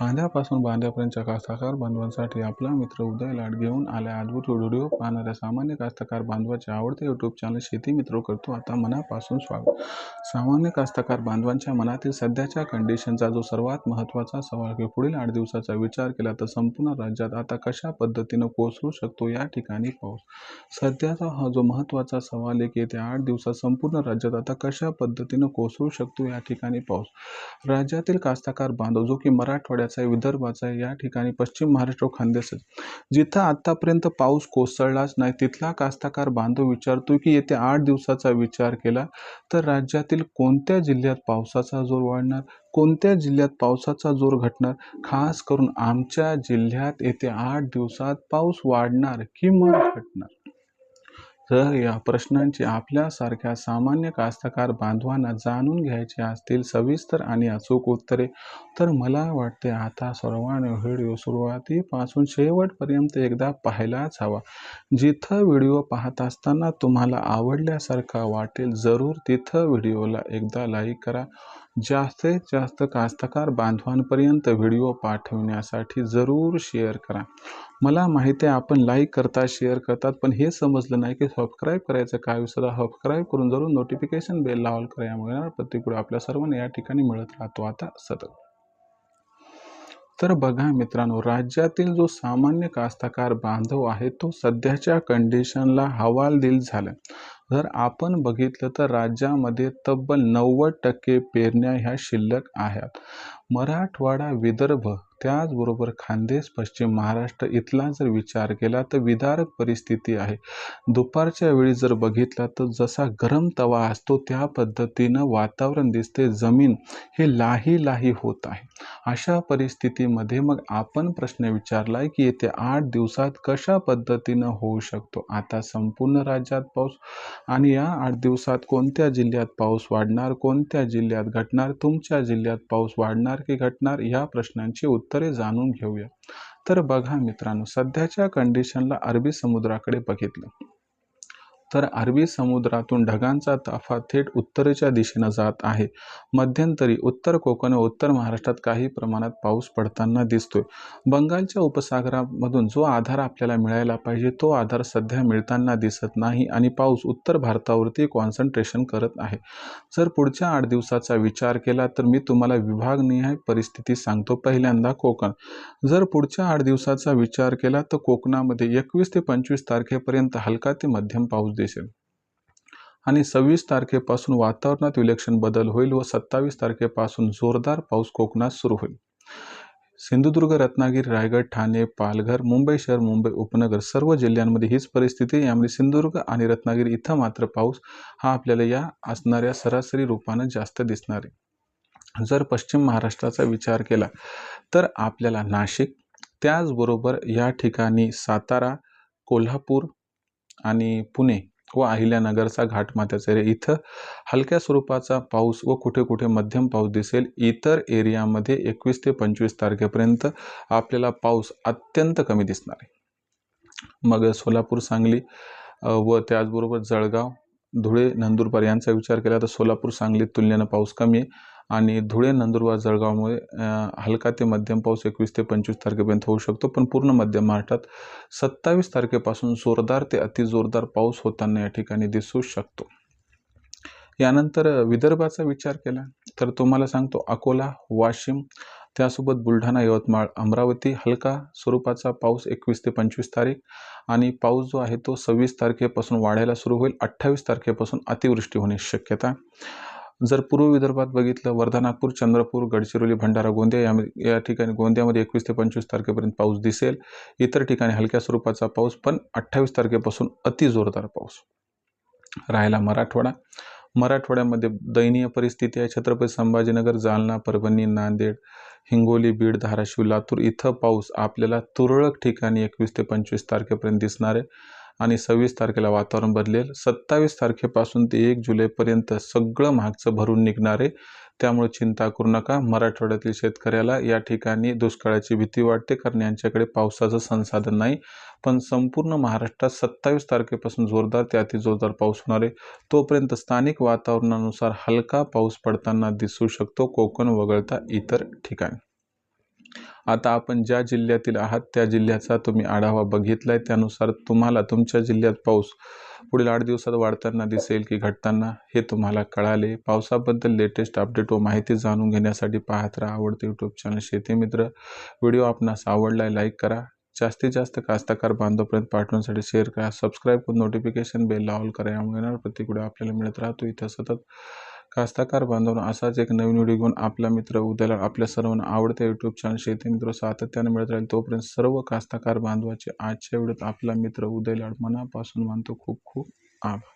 फांद्यापासून बांध्यापर्यंतच्या कास्तकार बांधवांसाठी आपला मित्र उदय लाड घेऊन आल्या अद्भुत व्हिडिओ. पाहणाऱ्या सामान्य कास्तकार बांधवाचे आवडते यूट्यूब चॅनल शेती मित्र करतो. आता मनापासून स्वागत. सामान्य कास्तकार बांधवांच्या मनातील सध्याच्या कंडिशनचा जो सर्वात महत्त्वाचा सवाल की पुढील आठ दिवसाचा विचार केला तर संपूर्ण राज्यात आता कशा पद्धतीनं कोसळू शकतो या ठिकाणी पाऊस. सध्याचा हा जो महत्त्वाचा सवाल आहे की येत्या आठ दिवसात संपूर्ण राज्यात आता कशा पद्धतीनं कोसळू शकतो या ठिकाणी पाऊस. राज्यातील कास्तकार बांधव जो की मराठवाड्यात मराठवाड्याचा आहे विदर्भाचा आहे या ठिकाणी पश्चिम महाराष्ट्र खानदेश जिथं आत्तापर्यंत पाऊस कोसळलाच नाही तिथला कास्तकार बांधव विचारतो की येत्या आठ दिवसाचा विचार केला तर राज्यातील कोणत्या जिल्ह्यात पावसाचा जोर वाढणार? कोणत्या जिल्ह्यात पावसाचा जोर घटणार? खास करून आमच्या जिल्ह्यात येत्या आठ दिवसात पाऊस वाढणार किंवा घटणार? तर या प्रश्नांची आपल्यासारख्या सामान्य कास्तकार बांधवांना जाणून घ्यायचे असतील सविस्तर आणि अचूक उत्तरे तर मला वाटते आता सर्वांनी व्हिडिओ सुरुवातीपासून शेवटपर्यंत एकदा पाहायलाच हवा. जिथं व्हिडिओ पाहत असताना तुम्हाला आवडल्यासारखा वाटेल जरूर तिथं व्हिडिओला एकदा लाईक करा. जास्तीत जास्त कास्तकार बांधवांपर्यंत व्हिडिओ पाठवण्यासाठी जरूर शेअर करा. मला माहिती आहे आपण लाईक करता शेअर करतात पण हे समजलं नाही की सबस्क्राईब करायचं काय सुद्धा सबस्क्राईब करून जरूर नोटिफिकेशन बेल लावल करा यामुळे येणार प्रत्येक आपल्या सर्वांना या ठिकाणी मिळत राहतो. आता सतत. तर बघा मित्रांनो राज्यातील जो सामान्य कास्तकार बांधव आहे तो सध्याच्या कंडिशनला हवालदिल झाला जर आपण बघितलं तर राज्यामध्ये तब्बल नव्वद टक्के पेरण्या ह्या शिल्लक आहेत. मराठवाडा विदर्भ त्याचबरोबर खानदेश पश्चिम महाराष्ट्र इथला जर विचार केला तर विदारक परिस्थिती आहे. दुपारच्या वेळी जर बघितला तर जसा गरम तवा असतो त्या पद्धतीनं वातावरण दिसते जमीन हे लाही लाही होत आहे. अशा परिस्थितीमध्ये मग आपण प्रश्न विचारला आहे की येत्या आठ दिवसात कशा पद्धतीनं होऊ शकतो? आता संपूर्ण राज्यात पाऊस आणि या आठ दिवसात कोणत्या जिल्ह्यात पाऊस वाढणार कोणत्या जिल्ह्यात घटणार तुमच्या जिल्ह्यात पाऊस वाढणार की घटणार या प्रश्नांची उत्तरे जाणून घेऊया. तर बघा मित्रांनो सध्याच्या कंडिशनला अरबी समुद्राकडे बघितलं. तर अरबी समुद्रातून ढगांचा ताफा थेट उत्तरेच्या दिशेनं जात आहे. मध्यंतरी उत्तर कोकण व उत्तर महाराष्ट्रात काही प्रमाणात पाऊस पडताना दिसतोय. बंगालच्या उपसागरामधून जो आधार आपल्याला मिळायला पाहिजे तो आधार सध्या मिळताना दिसत नाही आणि पाऊस उत्तर भारतावरती कॉन्सन्ट्रेशन करत आहे. जर पुढच्या आठ दिवसाचा विचार केला तर मी तुम्हाला विभागनिहाय परिस्थिती सांगतो. पहिल्यांदा कोकण. जर पुढच्या आठ दिवसाचा विचार केला तर कोकणामध्ये एकवीस ते पंचवीस तारखेपर्यंत हलका ते मध्यम पाऊस दिसेल. आणि सव्वीस तारखेपासून वातावरणात विलक्षण बदल होईल व सत्तावीस तारखेपासून जोरदार पाऊस कोकणात सुरू होईल. सिंधुदुर्ग रत्नागिरी रायगड ठाणे पालघर मुंबई शहर मुंबई उपनगर सर्व जिल्ह्यांमध्ये हीच परिस्थिती यामध्ये सिंधुदुर्ग आणि रत्नागिरी इथं मात्र पाऊस हा आपल्याला या असणाऱ्या सरासरी रूपानं जास्त दिसणार आहे. जर पश्चिम महाराष्ट्राचा विचार केला तर आपल्याला नाशिक त्याचबरोबर या ठिकाणी सातारा कोल्हापूर आणि पुणे व अहिल्यानगरचा घाटमाथ्याचा एरिया इथं हलक्या स्वरूपाचा पाऊस व कुठे कुठे मध्यम पाऊस दिसेल इतर एरियामध्ये एकवीस ते पंचवीस तारखेपर्यंत आपल्याला पाऊस अत्यंत कमी दिसणार आहे. मग सोलापूर सांगली व त्याचबरोबर जळगाव धुळे नंदुरबार यांचा विचार केला तर सोलापूर सांगलीत तुलनेनं पाऊस कमी आहे. आणि धुळे नंदुरबार जळगावमुळे हलका ते मध्यम पाऊस एकवीस ते पंचवीस तारखेपर्यंत होऊ शकतो पण पूर्ण मध्य महाराष्ट्रात सत्तावीस तारखेपासून जोरदार ते अतिजोरदार पाऊस होताना या ठिकाणी दिसू शकतो. यानंतर विदर्भाचा विचार केला तर तुम्हाला सांगतो अकोला वाशिम त्यासोबत बुलढाणा यवतमाळ अमरावती हलका स्वरूपाचा पाऊस एकवीस ते पंचवीस तारीख आणि पाऊस जो आहे तो सव्वीस तारखेपासून वाढायला सुरू होईल अठ्ठावीस तारखेपासून अतिवृष्टी होण्याची शक्यता. जर पूर्व विदर्भात बघितलं वर्धा नागपूर चंद्रपूर गडचिरोली भंडारा गोंदिया या या ठिकाणी गोंदियामध्ये एकवीस ते पंचवीस तारखेपर्यंत पाऊस दिसेल. इतर ठिकाणी हलक्या स्वरूपाचा पाऊस पण अठ्ठावीस तारखेपासून अति जोरदार पाऊस. राहायला मराठवाडा. मराठवाड्यामध्ये दयनीय परिस्थिती आहे. छत्रपती संभाजीनगर जालना परभणी नांदेड हिंगोली बीड धाराशिव लातूर इथं पाऊस आपल्याला तुरळक ठिकाणी एकवीस ते पंचवीस तारखेपर्यंत दिसणार आहे. आणि सव्वीस तारखेला वातावरण बदलेल. सत्तावीस तारखेपासून ते एक जुलैपर्यंत सगळं मागचं भरून निघणार आहे. त्यामुळे चिंता करू नका. मराठवाड्यातील शेतकऱ्याला या ठिकाणी दुष्काळाची भीती वाटते कारण यांच्याकडे पावसाचं संसाधन नाही. पण संपूर्ण महाराष्ट्रात सत्तावीस तारखेपासून जोरदार ते अतिजोरदार पाऊस होणार आहे. तोपर्यंत स्थानिक वातावरणानुसार हलका पाऊस पडताना दिसू शकतो. कोकण वगळता इतर ठिकाणी. आता आपण ज्या जिल्ह्यातील आहात त्या जिल्ह्याचा तुम्ही आढावा बघितला आहे त्यानुसार तुम्हाला तुमच्या जिल्ह्यात पाऊस पुढील आठ दिवसात वाढताना दिसेल की घटताना हे तुम्हाला कळाले. पावसाबद्दल लेटेस्ट अपडेट व माहिती जाणून घेण्यासाठी पाहत राहा आवडते यूट्यूब चॅनल शेतीमित्र व्हिडिओ आपणास आवडलाय लाईक करा. जास्तीत जास्त कास्तकार बांधवपर्यंत पाठवण्यासाठी शेअर करा. सबस्क्राईब करून नोटिफिकेशन बेल ऑल करा. यामुळे येणार प्रत्येक आपल्याला मिळत राहतो. इथं सतत कास्तकार बांधवांनो असाच एक नवीन व्हिडिओ घेऊन आपला मित्र उद्याला आपल्या सर्वांना आवडत्या यूट्यूब चॅनल शेती मित्र सातत्याने मिळत राहील. तोपर्यंत सर्व कास्ताकार बांधवाचे आजच्या व्हिडिओत आपला मित्र उदय लाड मनापासून मानतो खूप खूप आभार.